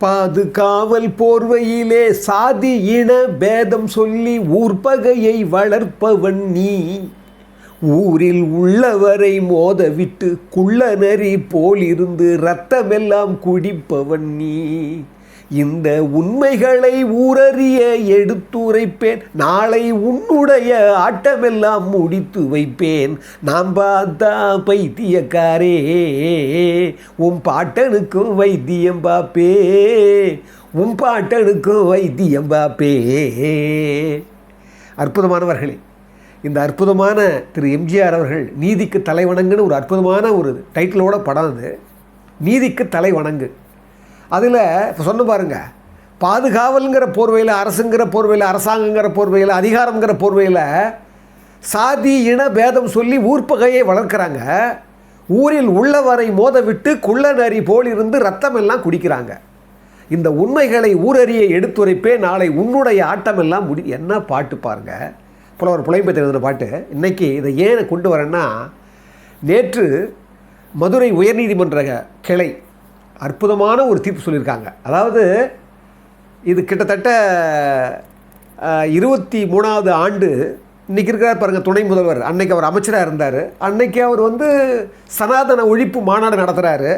பாதுகாவல் போர்வையிலே சாதி இன பேதம் சொல்லி ஊர்பகையை வளர்ப்பவன் நீ. ஊரில் உள்ளவரை மோதவிட்டு குள்ள நரி போலிருந்து ரத்தமெல்லாம் குடிப்பவன் நீ. இந்த உண்மைகளை ஊரறிய எடுத்துரைப்பேன். நாளை உன்னுடைய ஆட்டமெல்லாம் முடித்து வைப்பேன். நான் பார்த்தா பைத்தியக்காரே உன் பாட்டனுக்கும் வைத்தியம் பாப்பே. உன் பாட்டனுக்கும் வைத்தியம் பாப்பே. அற்புதமானவர்களே இந்த அற்புதமான திரு எம்ஜிஆர் அவர்கள் நீதிக்கு தலைவணங்குன்னு ஒரு அற்புதமான ஒரு டைட்டிலோட படம் அது. நீதிக்கு தலைவணங்கு. அதில் இப்போ சொன்ன பாருங்க. பாதுகாவல்ங்கிற போர்வையில் அரசுங்கிற போர்வையில் அரசாங்கங்கிற போர்வையில் அதிகாரங்கிற போர்வையில் சாதி இன பேதம் சொல்லி ஊர்ப்பகையை வளர்க்குறாங்க. ஊரில் உள்ளவரை மோத விட்டு குள்ள நரி போல் இருந்து குடிக்கிறாங்க. இந்த உண்மைகளை ஊரறிய எடுத்துரைப்பே நாளை உன்னுடைய ஆட்டமெல்லாம் முடி என்ன பாட்டு பாருங்க. புலவர் புலம்பெயர்த்து எழுதின பாட்டு. இன்னைக்கு இதை ஏன் கொண்டு வரேன்னா நேற்று மதுரை உயர்நீதிமன்ற கிளை அற்புதமான ஒரு தீர்ப்பு சொல்லியிருக்காங்க. அதாவது இது கிட்டத்தட்ட இருபத்தி மூணாவது ஆண்டு இன்றைக்கி இருக்கிறார் பாருங்கள் துணை முதல்வர். அன்னைக்கு அவர் அமைச்சராக இருந்தார். அன்னைக்கு அவர் வந்து சனாதன ஒழிப்பு மாநாடு நடத்துகிறாரு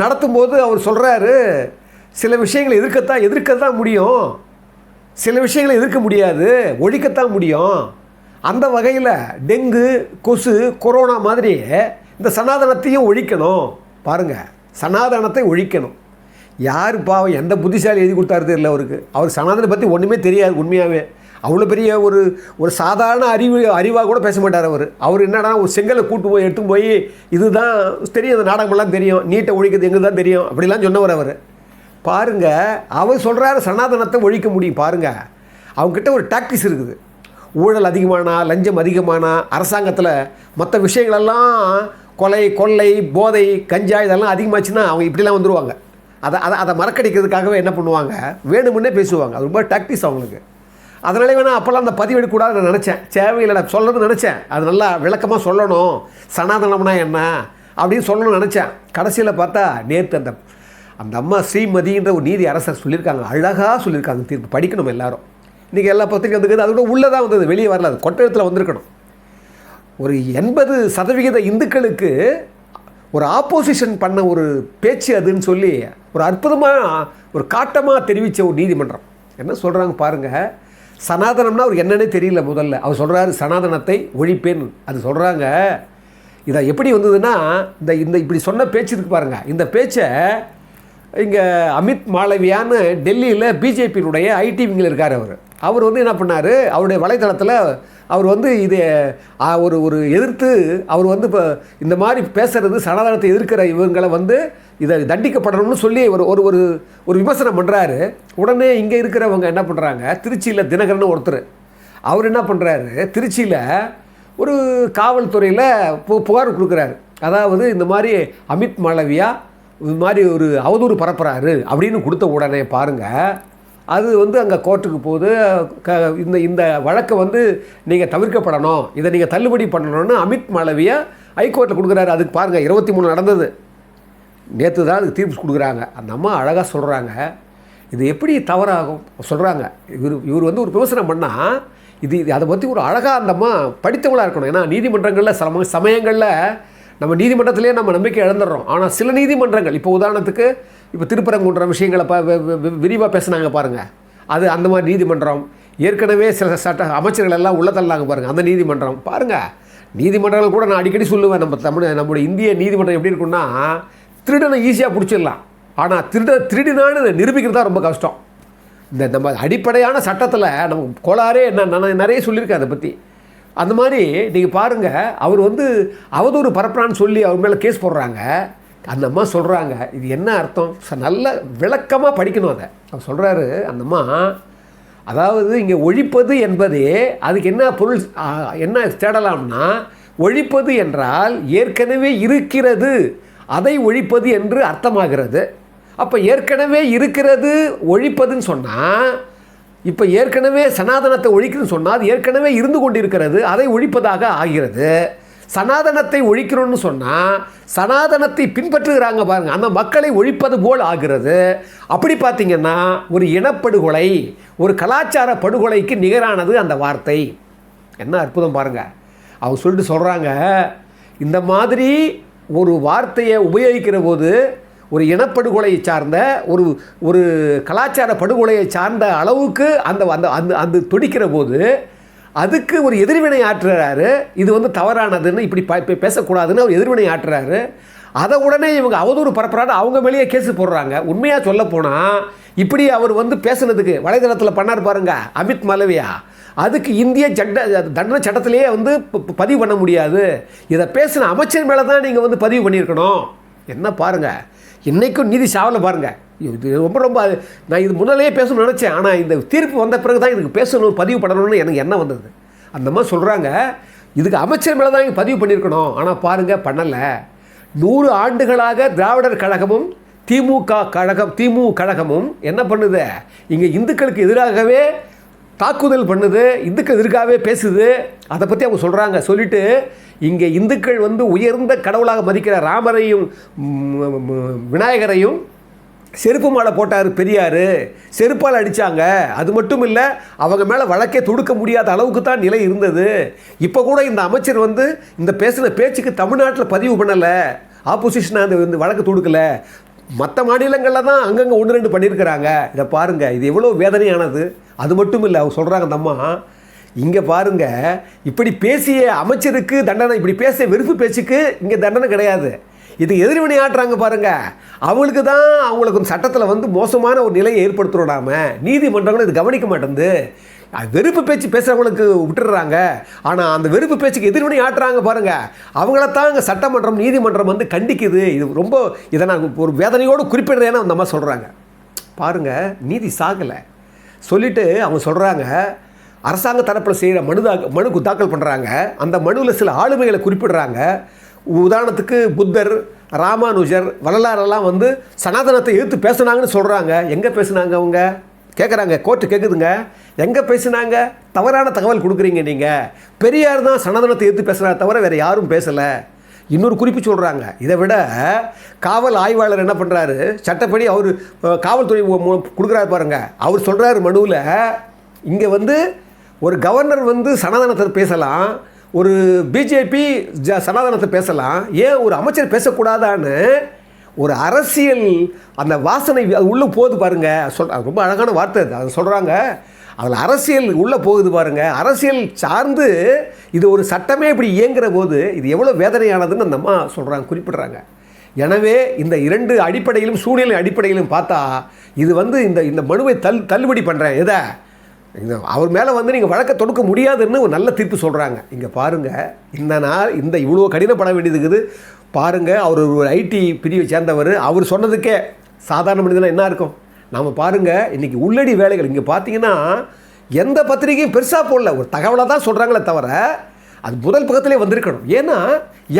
நடத்தும்போது அவர் சொல்கிறாரு சில விஷயங்களை எதிர்க்கத்தான் எதிர்க்கத்தான் முடியும். சில விஷயங்களை எதிர்க்க முடியாது. ஒழிக்கத்தான் முடியும். அந்த வகையில் டெங்கு கொசு கொரோனா மாதிரி இந்த சனாதனத்தையும் ஒழிக்கணும். பாருங்கள் சனாதனத்தை ஒழிக்கணும். யார் பாவம் எந்த புத்திசாலி எழுதி கொடுத்தாரு தெரியல அவருக்கு. அவர் சனாதனை பற்றி ஒன்றுமே தெரியாது உண்மையாகவே அவ்வளோ பெரிய ஒரு ஒரு சாதாரண அறிவு அறிவாக கூட பேச மாட்டார் அவர். அவர் என்னடா ஒரு செங்கலை கூட்டு போய் எடுத்து போய் இதுதான் தெரியும் அந்த நாடகமெல்லாம் தெரியும் நீட்டை ஒழிக்கிறது எங்கே தான் தெரியும் அப்படிலாம் சொன்னவர் அவர். பாருங்க அவர் சொல்கிறாரு சனாதனத்தை ஒழிக்க முடியும் பாருங்க. அவங்ககிட்ட ஒரு டாக்டிஸ் இருக்குது. ஊழல் அதிகமானா லஞ்சம் அதிகமானா அரசாங்கத்தில் மற்ற விஷயங்களெல்லாம் கொலை கொள்ளை போதை கஞ்சா இதெல்லாம் அதிகமாச்சுன்னா அவங்க இப்படிலாம் வந்துடுவாங்க அதை அதை அதை மறக்கடிக்கிறதுக்காகவே என்ன பண்ணுவாங்க? வேணுமுன்னே பேசுவாங்க. அது ரொம்ப டாக்டிஸ் அவங்களுக்கு. அதனாலே வேணால் அப்போல்லாம் அந்த பதிவு எடுக்கக்கூடாதுன்னு நான் நினச்சேன். தேவையில்லை சொல்லணும்னு நினச்சேன். அது நல்லா விளக்கமாக சொல்லணும். சனாதனம்னா என்ன அப்படின்னு சொல்லணும்னு நினச்சேன். கடைசியில் பார்த்தா நேற்று அந்த அந்த அம்மா ஸ்ரீமதின்ற ஒரு நீதி அரசர் சொல்லியிருக்காங்க. அழகாக சொல்லியிருக்காங்க தீர்ப்பு. படிக்கணும் எல்லாரும். இன்றைக்கி எல்லா பத்திரிக்கை வந்துருக்குது. அதோட உள்ளே தான் வந்தது. வெளியே வரல. அது கொட்டெழுத்தில் வந்திருக்கணும். ஒரு எண்பது சதவிகித இந்துக்களுக்கு ஒரு ஆப்போசிஷன் பண்ண ஒரு பேச்சு அதுன்னு சொல்லி ஒரு அற்புதமாக ஒரு காட்டமாக தெரிவித்த ஒரு நீதிமன்றம். என்ன சொல்கிறாங்க பாருங்கள் சனாதனம்னா அவர் என்னன்னே தெரியல முதல்ல. அவர் சொல்கிறாரு சனாதனத்தை ஒழிப்பேன். அது சொல்கிறாங்க இதை எப்படி வந்ததுன்னா இந்த இந்த இப்படி சொன்ன பேச்சு இருக்கு பாருங்கள் இந்த பேச்சை இங்கே அமித் மாளவியான்னு டெல்லியில் பிஜேபியினுடைய ஐடி விங்கில் இருக்கார் அவர். அவர் வந்து என்ன பண்ணார்? அவருடைய வலைத்தளத்தில் அவர் வந்து இது ஒரு ஒரு எதிர்த்து அவர் வந்து இப்போ இந்த மாதிரி பேசுகிறது சனாதனத்தை எதிர்க்கிற இவங்களை வந்து இதை தண்டிக்கப்படணும்னு சொல்லி ஒரு ஒரு ஒரு ஒரு விமர்சனம் பண்ணுறாரு உடனே இங்கே இருக்கிறவங்க என்ன பண்ணுறாங்க திருச்சியில் தினகரன் ஒருத்தர். அவர் என்ன பண்ணுறாரு திருச்சியில் ஒரு காவல்துறையில் பு புகார் கொடுக்குறாரு. அதாவது இந்த மாதிரி அமித் மாளவியா இது மாதிரி ஒரு அவதூறு பரப்புகிறாரு அப்படின்னு கொடுத்த உடனே பாருங்கள் அது வந்து அங்கே கோர்ட்டுக்கு போகுது. க இந்த இந்த வழக்கை வந்து நீங்கள் தவிர்க்கப்படணும். இதை நீங்கள் தள்ளுபடி பண்ணணும்னு அமித் மாளவியை ஹைகோர்ட்டில் கொடுக்குறாரு. அதுக்கு பாருங்கள் இருபத்தி மூணு நடந்தது. நேற்று தான் அதுக்கு தீர்ப்பு கொடுக்குறாங்க. அந்த அம்மா அழகாக சொல்கிறாங்க இது எப்படி தவறாகும்? சொல்கிறாங்க இவர் இவர் வந்து ஒரு விமர்சனம் பண்ணால் இது இது அதை பற்றி ஒரு அழகாக அந்த அம்மா படித்தவங்களாக இருக்கணும். ஏன்னா நீதிமன்றங்களில் சம சமயங்களில் நம்ம நீதிமன்றத்திலே நம்ம நம்பிக்கை இழந்துடுறோம். ஆனால் சில நீதிமன்றங்கள் இப்போ உதாரணத்துக்கு இப்போ திருப்பரங்குன்ற விஷயங்களை ப விரிவாக பேசுனாங்க பாருங்கள் அது அந்த மாதிரி நீதிமன்றம் ஏற்கனவே சில சட்ட அமைச்சர்கள் எல்லாம் உள்ள தள்ளாங்க பாருங்கள் அந்த நீதிமன்றம். பாருங்கள் நீதிமன்றங்கள் கூட நான் அடிக்கடி சொல்லுவேன் நம்ம தமிழ் நம்முடைய இந்திய நீதிமன்றம் எப்படி இருக்குன்னா திருடனை ஈஸியாக பிடிச்சிடலாம். ஆனால் திருட திருடினான்னு நிரூபிக்கிறது தான் ரொம்ப கஷ்டம். இந்த நம்ம அடிப்படையான சட்டத்தில் நம்ம கோளாறே என்ன நிறைய சொல்லியிருக்கேன் அதை பற்றி அந்த மாதிரி நீங்கள் பாருங்கள் அவர் வந்து அவதூறு பரப்புறான்னு சொல்லி அவர் மேலே கேஸ் போடுறாங்க. அந்த அம்மா சொல்கிறாங்க இது என்ன அர்த்தம்? ச- நல்ல விளக்கமாக படிக்கணும் அதை. அவர் சொல்கிறாரு அந்த அம்மா அதாவது இங்கே ஒழிப்பது என்பதே அதுக்கு என்ன பொருள் என்ன தேடலாம்னா ஒழிப்பது என்றால் ஏற்கனவே இருக்கிறது அதை ஒழிப்பது என்று அர்த்தமாகிறது. அப்போ ஏற்கனவே இருக்கிறது ஒழிப்பதுன்னு சொன்னால் இப்போ ஏற்கனவே சனாதனத்தை ஒழிக்கணும்னு சொன்னால் அது ஏற்கனவே இருந்து கொண்டிருக்கிறது அதை ஒழிப்பதாக ஆகிறது. சனாதனத்தை ஒழிக்கணும்னு சொன்னால் சனாதனத்தை பின்பற்றுகிறாங்க பாருங்கள் அந்த மக்களை ஒழிப்பது போல் ஆகிறது. அப்படி பார்த்திங்கன்னா ஒரு இனப்படுகொலை ஒரு கலாச்சார படுகொலைக்கு நிகரானது அந்த வார்த்தை. என்ன அற்புதம் பாருங்க. அவங்க சொல்லிட்டு சொல்கிறாங்க இந்த மாதிரி ஒரு வார்த்தையை உபயோகிக்கிற போது ஒரு இனப்படுகொலையை சார்ந்த ஒரு ஒரு கலாச்சார படுகொலையை சார்ந்த அளவுக்கு அந்த அந்த அந்த அந்த துடிக்கிற போது அதுக்கு ஒரு எதிர்வினை ஆற்றுறாரு. இது வந்து தவறானதுன்னு இப்படி ப- பேசக்கூடாதுன்னு அவர் எதிர்வினை ஆற்றுறாரு. அதை உடனே இவங்க அவதூறு பரப்புறாரு. அவங்க மேலேயே கேஸு போடுறாங்க. உண்மையாக சொல்ல போனால் இப்படி அவர் வந்து பேசுனதுக்கு வலைதளத்தில் பண்ணார் பாருங்க அமித் மலவியா. அதுக்கு இந்திய சட்ட தண்டனை சட்டத்திலேயே வந்து பதிவு பண்ண முடியாது. இதை பேசின அமைச்சர் மேலே தான் நீங்கள் வந்து பதிவு பண்ணியிருக்கணும். என்ன பாருங்கள் என்றைக்கும் நீதி சாவல பாருங்கள் இது ரொம்ப ரொம்ப அது- நான் இது முன்னாலேயே பேசணும்னு நினச்சேன். ஆனால் இந்த தீர்ப்பு வந்த பிறகு தான் இதுக்கு பேசணும் பதிவு பண்ணணும்னு எனக்கு என்ன வந்தது. அந்த மாதிரி சொல்கிறாங்க இதுக்கு அமைச்சர் மேலே தான் பதிவு பண்ணியிருக்கணும். ஆனால் பாருங்கள் பண்ணலை. நூறு ஆண்டுகளாக திராவிடர் கழகமும் திமுக கழகம் திமு கழகமும் என்ன பண்ணுது? இங்கே இந்துக்களுக்கு எதிராகவே தாக்குதல் பண்ணுது இந்துக்கள் எதிர்க்காகவே பேசுது அதை பற்றி அவங்க சொல்கிறாங்க சொல்லிட்டு இங்கே இந்துக்கள் வந்து உயர்ந்த கடவுளாக மதிக்கிற ராமரையும் விநாயகரையும் செருப்பு மாலை போட்டார் பெரியார். செருப்பால் அடித்தாங்க அது மட்டும் இல்லை அவங்க மேலே வழக்கே தொடுக்க முடியாத அளவுக்கு தான் நிலை இருந்தது. இப்போ கூட இந்த அமைச்சர் வந்து இந்த பேசின பேச்சுக்கு தமிழ்நாட்டில் பதிவு பண்ணலை. ஆப்போசிஷனாக அந்த வந்து வழக்கு தொடுக்கலை. மற்ற மாநிலங்களில் தான் அங்கங்கே ஒன்று ரெண்டு பண்ணியிருக்கிறாங்க இதை பாருங்கள் இது எவ்வளோ வேதனையானது. அது மட்டும் இல்லை அவங்க சொல்கிறாங்க அந்த அம்மா இங்கே பாருங்க இப்படி பேசிய அமைச்சருக்கு தண்டனை இப்படி பேசிய வெறுப்பு பேச்சுக்கு இங்கே தண்டனை கிடையாது. இது எதிர்வினை ஆட்டுறாங்க பாருங்கள் அவங்களுக்கு தான் அவங்களுக்கு சட்டத்தில் வந்து மோசமான ஒரு நிலையை ஏற்படுத்துகிறோம் நாம. நீதிமன்றங்களும் இது கவனிக்க மாட்டேங்குது. வெறுப்பு பேச்சு பேசுகிறவங்களுக்கு விட்டுடுறாங்க. ஆனால் அந்த வெறுப்பு பேச்சுக்கு எதிர்வினை ஆட்டுறாங்க பாருங்கள் அவங்களத்தான் அங்கே சட்டமன்றம் நீதிமன்றம் வந்து கண்டிக்குது. இது ரொம்ப இதை நான் ஒரு வேதனையோடு குறிப்பிடுறேன்னு அந்த அம்மா சொல்கிறாங்க பாருங்கள் நீதி சாகலை. சொல்லிவிட்டு அவங்க சொல்கிறாங்க அரசாங்க தரப்பில் செய்கிற மனு தா மனு தாக்கல் பண்ணுறாங்க அந்த மனுவில் சில ஆளுமைகளை குறிப்பிடுறாங்க. உதாரணத்துக்கு புத்தர் ராமானுஜர் வரலாறெல்லாம் வந்து சனாதனத்தை எதிர்த்து பேசுனாங்கன்னு சொல்கிறாங்க எங்கே பேசுனாங்க அவங்க? கேட்குறாங்க கோர்ட்டு கேட்குதுங்க எங்கே பேசுனாங்க? தவறான தகவல் கொடுக்குறீங்க நீங்கள் பெரியார் தான் சனாதனத்தை எதிர்த்து பேசுகிறார் தவிர வேறு யாரும் பேசலை. இன்னொரு குறிப்பு சொல்கிறாங்க இதை விட காவல் ஆய்வாளர் என்ன பண்ணுறாரு சட்டப்படி அவர் காவல்துறை கொடுக்குறாரு பாருங்கள் அவர் சொல்கிறாரு மனுவில் இங்கே வந்து ஒரு கவர்னர் வந்து சனாதனத்தை பேசலாம் ஒரு பிஜேபி ஜ சனாதனத்தை பேசலாம் ஏன் ஒரு அமைச்சர் பேசக்கூடாதான்னு ஒரு அரசியல் அந்த வாசனை அது உள்ளே போகுது பாருங்கள் சொல் அது ரொம்ப அழகான வார்த்தை அது. அதை சொல்கிறாங்க அதில் அரசியல் உள்ளே போகுது பாருங்கள் அரசியல் சார்ந்து இது ஒரு சட்டமே இப்படி இயங்குற போது இது எவ்வளோ வேதனையானதுன்னு அந்த அம்மா சொல்கிறாங்க குறிப்பிட்றாங்க. எனவே இந்த இரண்டு அடிப்படையிலும் சூழ்நிலை அடிப்படையிலும் பார்த்தா இது வந்து இந்த இந்த மனுவை தள் தள்ளுபடி பண்ணுறேன் எதை? இந்த அவர் மேலே வந்து நீங்கள் வழக்க தொடுக்க முடியாதுன்னு ஒரு நல்ல தீர்ப்பு சொல்கிறாங்க இங்கே பாருங்கள் இந்த நாள் இந்த இவ்வளோ கடினப்பட வேண்டியது இருக்குது. பாருங்கள் அவர் ஒரு ஐடி பிரிவை சேர்ந்தவர். அவர் சொன்னதுக்கே சாதாரண மனிதனாக என்ன இருக்கும்? நாம் பாருங்கள் இன்றைக்கி உள்ளடி வேலைகள். இங்கே பார்த்தீங்கன்னா எந்த பத்திரிகையும் பெருசாக போடல. ஒரு தகவலை தான் சொல்கிறாங்களே தவிர அது முதல் பக்கத்திலே வந்திருக்கணும். ஏன்னா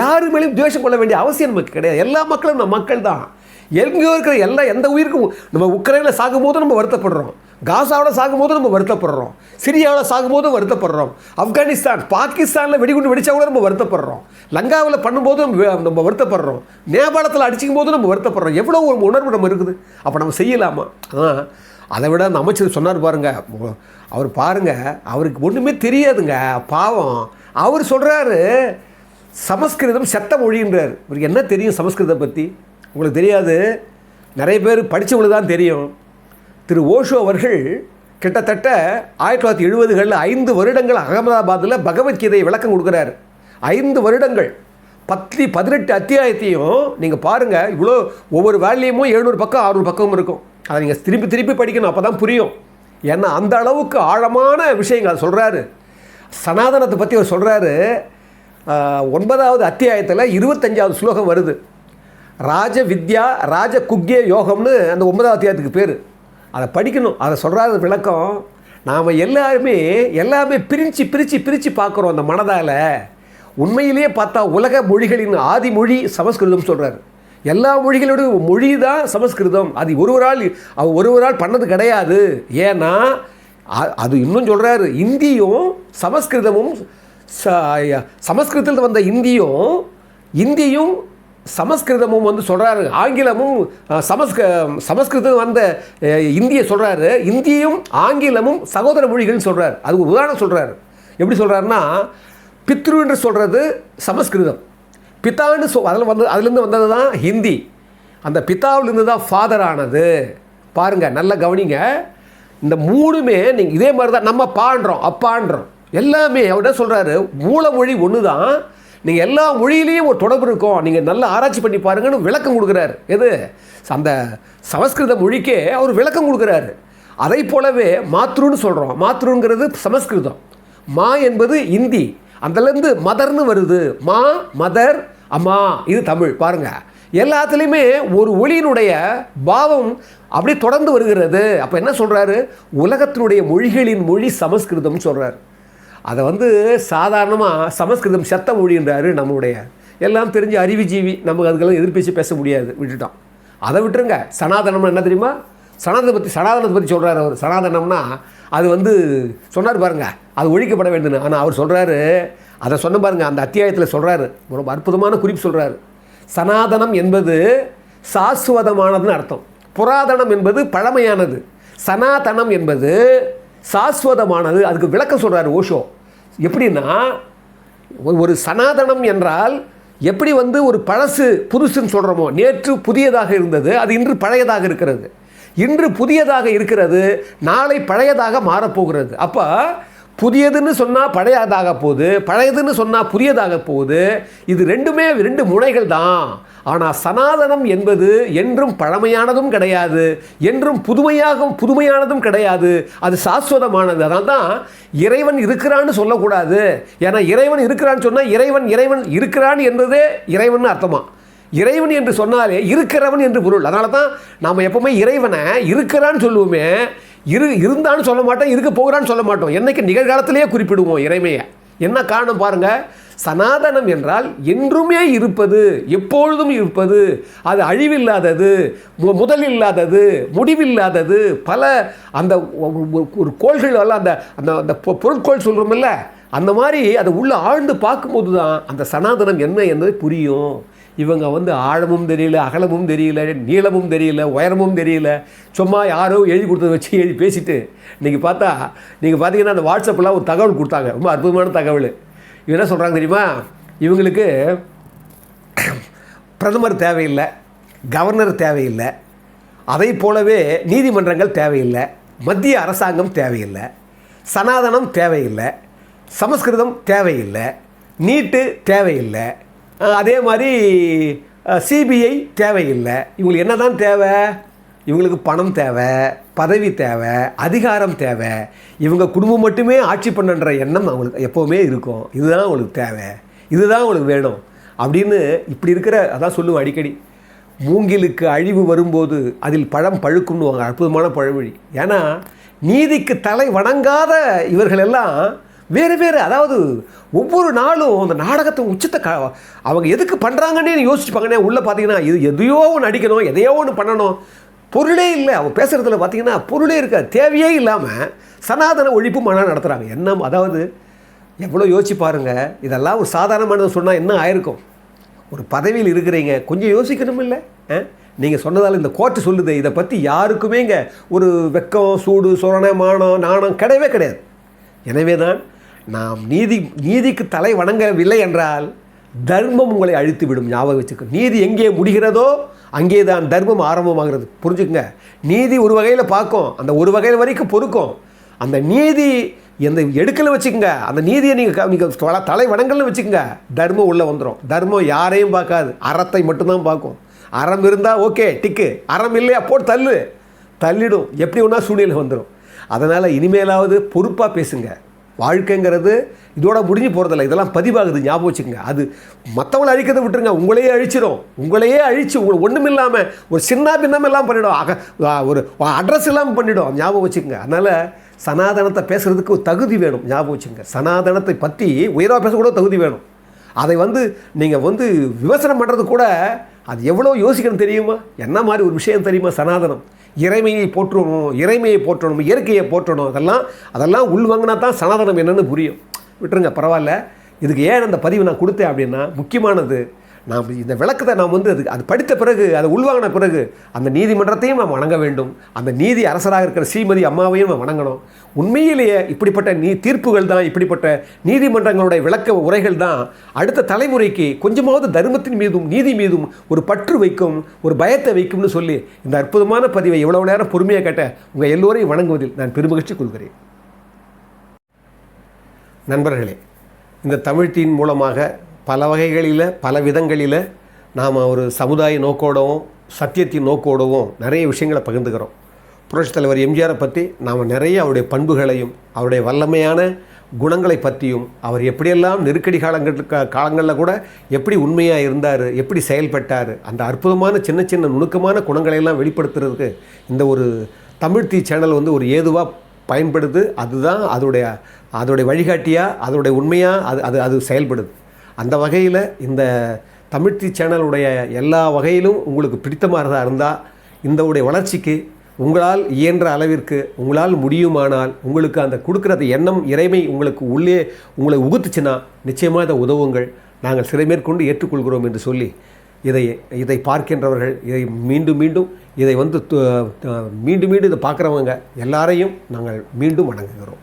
யாரு மேலேயும் துவேஷம் கொள்ள வேண்டிய அவசியம் நமக்கு கிடையாது. எல்லா மக்களும் நம்ம மக்கள் தான் எங்கேயோ இருக்கிற எல்லா எந்த உயிருக்கும் நம்ம உக்ரைனில் சாகும்போது நம்ம வருத்தப்படுறோம். காசாவில் சாகும்போது நம்ம வருத்தப்படுறோம். சிரியாவில் சாகும்போதும் வருத்தப்படுறோம். ஆப்கானிஸ்தான் பாகிஸ்தானில் வெடிகுண்டு வெடித்தா கூட நம்ம வருத்தப்படுறோம். லங்காவில் பண்ணும்போது நம்ம வருத்தப்படுறோம். நேபாளத்தில் அடிச்சிக்கும் போது நம்ம வருத்தப்படுறோம். எவ்வளோ ஒரு உணர்வு நம்ம இருக்குது. அப்போ நம்ம செய்யலாமா? ஆனால் அதை விட அந்த அமைச்சர் சொன்னார் பாருங்க. அவர் பாருங்க அவருக்கு ஒன்றுமே தெரியாதுங்க. பாவம். அவர் சொல்கிறாரு சமஸ்கிருதம் செத்த மொழின்றார். இவருக்கு என்ன தெரியும் சமஸ்கிருதம் பற்றி உங்களுக்கு தெரியாது. நிறைய பேர் படித்தவங்களுக்கு தான் தெரியும். திரு ஓஷோ அவர்கள் கிட்டத்தட்ட ஆயிரத்தி தொள்ளாயிரத்தி எழுபதுகளில் ஐந்து வருடங்கள் அகமதாபாத்தில் பகவத்கீதையை விளக்கம் கொடுக்குறாரு. ஐந்து வருடங்கள். பத்து பதினெட்டு அத்தியாயத்தையும் நீங்கள் பாருங்கள் இவ்வளோ ஒவ்வொரு வேல்யூமும் எழுநூறு பக்கம் அறுநூறு பக்கமும் இருக்கும். அதை நீங்கள் திருப்பி திருப்பி படிக்கணும். அப்போ தான் புரியும். ஏன்னா அந்த அளவுக்கு ஆழமான விஷயங்கள் சொல்கிறாரு சனாதனத்தை பற்றி அவர் சொல்கிறாரு ஒன்பதாவது அத்தியாயத்தில் இருபத்தஞ்சாவது ஸ்லோகம் வருது. ராஜ வித்யா ராஜ குக்கிய யோகம்னு அந்த ஒன்பதாவது அத்தியாயத்துக்கு பேர். அதை படிக்கணும் அதை சொல்கிறாரு விளக்கம். நாம் எல்லாருமே எல்லாமே பிரித்து பிரித்து பிரித்து பார்க்குறோம் அந்த மனதால். உண்மையிலேயே பார்த்தா உலக மொழிகளின் ஆதி மொழி சமஸ்கிருதம் சொல்கிறார் எல்லா மொழிகளோட மொழி தான் சமஸ்கிருதம். அது ஒருவரால் அவர் ஒருவரால் பண்ணது கிடையாது. ஏன்னா அது இன்னும் சொல்கிறாரு இந்தியும் சமஸ்கிருதமும் ச சமஸ்கிருதத்தில் வந்த இந்தியும் இந்தியும் சமஸ்கிருதமும் வந்து சொல்கிறாரு ஆங்கிலமும் சமஸ்க சமஸ்கிருதம் வந்த இந்திய சொல்கிறாரு இந்தியும் ஆங்கிலமும் சகோதர மொழிகள்னு சொல்கிறார் அது ஒரு உதாரணம் சொல்கிறாரு எப்படி சொல்கிறாருன்னா பித்ரு என்று சொல்கிறது சமஸ்கிருதம். பித்தான்னு சொ அதில் வந்து அதுலேருந்து வந்தது தான் ஹிந்தி. அந்த பித்தாவிலேருந்து தான் ஃபாதர் ஆனது. பாருங்கள் நல்லா கவனிங்க. இந்த மூணுமே நீங்கள் இதே மாதிரி தான் நம்ம பாடுறோம் அப்பான்றோம். எல்லாமே அவர் என்ன சொல்கிறாரு மூலமொழி ஒன்று தான் நீங்கள் எல்லா மொழியிலையும் ஒரு தொடர்பு இருக்கும். நீங்கள் நல்லா ஆராய்ச்சி பண்ணி பாருங்கன்னு விளக்கம் கொடுக்குறாரு. எது? அந்த சமஸ்கிருத மொழிக்கே அவர் விளக்கம் கொடுக்குறாரு. அதை போலவே மாத்ருன்னு சொல்கிறோம் மாத்ருங்கிறது சமஸ்கிருதம். மா என்பது இந்தி. அதுலேருந்து மதர்னு வருது. மா மதர் அம்மா. இது தமிழ். பாருங்க. எல்லாத்துலேயுமே ஒரு ஒளியினுடைய பாவம் அப்படியே தொடர்ந்து வருகிறது. அப்போ என்ன சொல்கிறாரு உலகத்தினுடைய மொழிகளின் மொழி சமஸ்கிருதம்னு சொல்கிறார் அதை வந்து சாதாரணமாக சமஸ்கிருதம் செத்த மொழின்றாரு நம்மளுடைய எல்லாம் தெரிஞ்ச அறிவுஜீவி நமக்கு அதுக்கெல்லாம் எதிர்பேசி பேச முடியாது விட்டுட்டோம். அதை விட்டுருங்க. சனாதனம்னு என்ன தெரியுமா? சனாதனத்தை பற்றி சனாதனத்தை பற்றி சொல்கிறார் அவர். சனாதனம்னா அது வந்து சொன்னார் பாருங்க அது ஒழிக்கப்பட வேண்டும் ஆனால் அவர் சொல்கிறாரு அதை சொன்ன பாருங்க அந்த அத்தியாயத்தில் சொல்கிறாரு ரொம்ப அற்புதமான குறிப்பு சொல்கிறாரு சனாதனம் என்பது சாஸ்வதமானதுன்னு அர்த்தம். புராதனம் என்பது பழமையானது. சனாதனம் என்பது சாஸ்வதமானது. அதுக்கு விளக்கம் சொல்கிறார் ஓஷோ. எப்படின்னா ஒரு- ஒரு சனாதனம் என்றால் எப்படி வந்து ஒரு பழசு புதுசுன்னு சொல்கிறோமோ நேற்று புதியதாக இருந்தது அது இன்று பழையதாக இருக்கிறது. இன்று புதியதாக இருக்கிறது நாளை பழையதாக மாறப்போகிறது. அப்போ புதியதுன்னு சொன்னால் பழையதாக போகுது பழையதுன்னு சொன்னால் புதியதாக போகுது. இது ரெண்டுமே ரெண்டு முனைகள் தான். ஆனால் சனாதனம் என்பது என்றும் பழமையானதும் கிடையாது என்றும் புதுமையாகவும் புதுமையானதும் கிடையாது. அது சாஸ்வதமானது. அதனால் தான் இறைவன் இருக்கிறான்னு சொல்லக்கூடாது. ஏன்னா இறைவன் இருக்கிறான்னு சொன்னால் இறைவன் இறைவன் இருக்கிறான் என்பதே இறைவன் அர்த்தமா? இறைவன் என்று சொன்னாலே இருக்கிறவன் என்று பொருள். அதனால தான் நாம் எப்பவுமே இறைவனை இருக்கிறான்னு சொல்லுவோமே இரு இருந்தான்னு சொல்ல மாட்டோம் இருக்க போகிறான்னு சொல்ல மாட்டோம். என்னைக்கு நிகழ்காலத்திலேயே குறிப்பிடுவோம் இறைமையை. என்ன காரணம் பாருங்கள் சனாதனம் என்றால் என்றுமே இருப்பது எப்பொழுதும் இருப்பது அது அழிவில்லாதது முதல் இல்லாதது முடிவில்லாதது பல அந்த ஒரு கோள்கள் எல்லாம் அந்த அந்த அந்த பொ- பொருட்கோள் சொல்கிறோமில்ல அந்த மாதிரி அதை உள்ளே ஆழ்ந்து பார்க்கும்போது தான் அந்த சனாதனம் என்ன என்பது புரியும். இவங்க வந்து ஆழமும் தெரியல அகலமும் தெரியல நீளமும் தெரியல உயரமும் தெரியல. சும்மா யாரோ எழுதி கொடுத்ததை வச்சு எழுதி பேசிட்டு நீங்கள் பார்த்தா நீங்கள் பார்த்தீங்கன்னா அந்த வாட்ஸ்அப்பில் ஒரு தகவல் கொடுத்தாங்க. ரொம்ப அற்புதமான தகவல். இவங்க என்ன சொல்கிறாங்க தெரியுமா? இவங்களுக்கு பிரதமர் தேவையில்லை கவர்னர் தேவையில்லை அதை போலவே நீதிமன்றங்கள் தேவையில்லை மத்திய அரசாங்கம் தேவையில்லை சனாதனம் தேவையில்லை சமஸ்கிருதம் தேவையில்லை நீட்டு தேவையில்லை அதே மாதிரி சிபிஐ தேவையில்லை. இவங்களுக்கு என்ன தான் தேவை? இவங்களுக்கு பணம் தேவை பதவி தேவை அதிகாரம் தேவை. இவங்க குடும்பம் மட்டுமே ஆட்சி பண்ணுன்ற எண்ணம் அவங்களுக்கு எப்போவுமே இருக்கும். இதுதான் அவங்களுக்கு தேவை. இதுதான் அவங்களுக்கு வேணும். அப்படின்னு இப்படி இருக்கிற அதான் சொல்லுவேன் அடிக்கடி. மூங்கிலுக்கு அழிவு வரும்போது அதில் பழம் பழுக்கும்னுவாங்க அற்புதமான பழமொழி. ஏன்னா நீதிக்கு தலை வணங்காத இவர்களெல்லாம் வேறு வேறு அதாவது ஒவ்வொரு நாளும் அந்த நாடகத்தை உச்சத்தை க அவங்க எதுக்கு பண்ணுறாங்கன்னே யோசிச்சுப்பாங்கண்ணே. உள்ளே பார்த்தீங்கன்னா இது எதையோ ஒன்று அடிக்கணும் எதையோ ஒன்று பண்ணணும். பொருளே இல்லை. அவங்க பேசுகிறதுல பார்த்தீங்கன்னா பொருளே இருக்க தேவையே இல்லாமல் சனாதன ஒழிப்பு மனம் நடத்துகிறாங்க என்ன அதாவது எவ்வளோ யோசிச்சு பாருங்க. இதெல்லாம் ஒரு சாதாரணமானது சொன்னால் என்ன ஆயிருக்கும்? ஒரு பதவியில் இருக்கிறீங்க. கொஞ்சம் யோசிக்கணும் இல்லை நீங்கள் சொன்னதால் இந்த கோர்ட்டு சொல்லுது. இதை பற்றி யாருக்குமே இங்கே ஒரு வெக்கம் சூடு சொரண மானம் நாணம் கிடையவே கிடையாது. எனவே தான் நாம் நீதி நீதிக்கு தலை வணங்கவில்லை என்றால் தர்மம் உங்களை அழித்து விடும் ஞாபகம் வச்சுக்கோ. நீதி எங்கே முடிகிறதோ அங்கே தான் தர்மம் ஆரம்பமாகிறது. புரிஞ்சுக்குங்க? நீதி ஒரு வகையில் பார்க்கும் அந்த ஒரு வகையில் வரைக்கும் பொறுக்கும். அந்த நீதி எந்த எடுக்கல வச்சுக்கோங்க. அந்த நீதியை நீங்கள் நீங்கள் தலை வணங்கல்னு வச்சுக்கோங்க. தர்மம் உள்ளே வந்துடும் தர்மம் யாரையும் பார்க்காது. அறத்தை மட்டும்தான் பார்க்கும். அறம் இருந்தால் ஓகே டிக்கு. அறம் இல்லையா போட்டு தள்ளு. தள்ளிடும். எப்படி ஒன்றா சூழ்நிலை வந்துடும் அதனால் இனிமேலாவது பொறுப்பாக பேசுங்க. வாழ்க்கைங்கிறது இதோட முடிஞ்சு போகிறதில்ல இதெல்லாம் பதிவாகுது. ஞாபகம் வச்சுக்கோங்க. அது மற்றவங்களை அழிக்கிறத விட்டுருங்க. உங்களையே அழிச்சிடும் உங்களையே அழிச்சு உங்களை ஒன்றும் இல்லாமல் ஒரு சின்ன பின்னம் எல்லாம் பண்ணிவிடும் அக ஒரு அட்ரஸ் இல்லாமல் பண்ணிவிடும் ஞாபகம் வச்சுக்கோங்க. அதனால் சனாதனத்தை பேசுகிறதுக்கு ஒரு தகுதி வேணும். ஞாபகம் வச்சுங்க சனாதனத்தை பற்றி உயராக பேசக்கூட தகுதி வேணும். அதை வந்து நீங்கள் வந்து விமர்சனம் பண்ணுறது கூட அது எவ்வளோ யோசிக்கணும் தெரியுமா? என்ன மாதிரி ஒரு விஷயம் தெரியுமா? சனாதனம். இறைமையை போற்றணும் இறைமையை போற்றணும் இயற்கையை போற்றணும் அதெல்லாம் அதெல்லாம் உள்வாங்கினா தான் சனாதனம் என்னென்னு புரியும். விட்டுருங்க பரவாயில்ல. இதுக்கு ஏன் அந்த பதிவு நான் கொடுத்தேன் அப்படின்னா முக்கியமானது நாம் இந்த விளக்கத்தை நாம் வந்து அது அது படித்த பிறகு அதை உள்வாங்கின பிறகு அந்த நீதிமன்றத்தையும் நாம் வணங்க வேண்டும். அந்த நீதி அரசராக இருக்கிற ஸ்ரீமதி அம்மாவையும் நாம் வணங்கணும். உண்மையிலேயே இப்படிப்பட்ட நீ தீர்ப்புகள் தான் இப்படிப்பட்ட நீதிமன்றங்களுடைய விளக்க உரைகள் தான் அடுத்த தலைமுறைக்கு கொஞ்சமாவது தர்மத்தின் மீதும் நீதி மீதும் ஒரு பற்று வைக்கும் ஒரு பயத்தை வைக்கும்னு சொல்லி இந்த அற்புதமான பதிவை இவ்வளவு நேரம் பொறுமையாக கேட்ட உங்கள் எல்லோரையும் வணங்குவதில் நான் பெருமகிழ்ச்சி கொள்கிறேன். நண்பர்களே இந்த தமிழ்த்தின் மூலமாக பல வகைகளில் பல விதங்களில் நாம் ஒரு சமுதாய நோக்கோடவும் சத்தியத்தின் நோக்கோடவும் நிறைய விஷயங்களை பகிர்ந்துக்கிறோம். புரட்சித் தலைவர் எம்ஜிஆரை பற்றி நாம் நிறைய அவருடைய பண்புகளையும் அவருடைய வல்லமையான குணங்களை பற்றியும் அவர் எப்படியெல்லாம் நெருக்கடி காலங்களுக்கு காலங்களில் கூட எப்படி உண்மையாக இருந்தார் எப்படி செயல்பட்டார் அந்த அற்புதமான சின்ன சின்ன நுணுக்கமான குணங்களையெல்லாம் வெளிப்படுத்துறதுக்கு இந்த ஒரு தமிழ் தீ சேனல் வந்து ஒரு ஏதுவாக பயன்படுது அதுதான் அதோடைய அதோடைய வழிகாட்டியாக அதோடைய உண்மையாக அது அது அது செயல்படுது. அந்த வகையில் இந்த தமிழ்த்தி சேனலுடைய எல்லா வகையிலும் உங்களுக்கு பிடித்தமானதாக இருந்தால் இந்த உடைய வளர்ச்சிக்கு உங்களால் இயன்ற அளவிற்கு உங்களால் முடியுமானால் உங்களுக்கு அந்த கொடுக்குற அந்த எண்ணம் இறைமை உங்களுக்கு உள்ளே உங்களை உகுத்துச்சுன்னா நிச்சயமாக இதை உதவுங்கள். நாங்கள் சிறை மேற்கொண்டு ஏற்றுக்கொள்கிறோம் என்று சொல்லி இதை இதை பார்க்கின்றவர்கள் இதை மீண்டும் மீண்டும் இதை வந்து மீண்டும் மீண்டும் இதை பார்க்குறவங்க எல்லாரையும் நாங்கள் மீண்டும் வணங்குகிறோம்.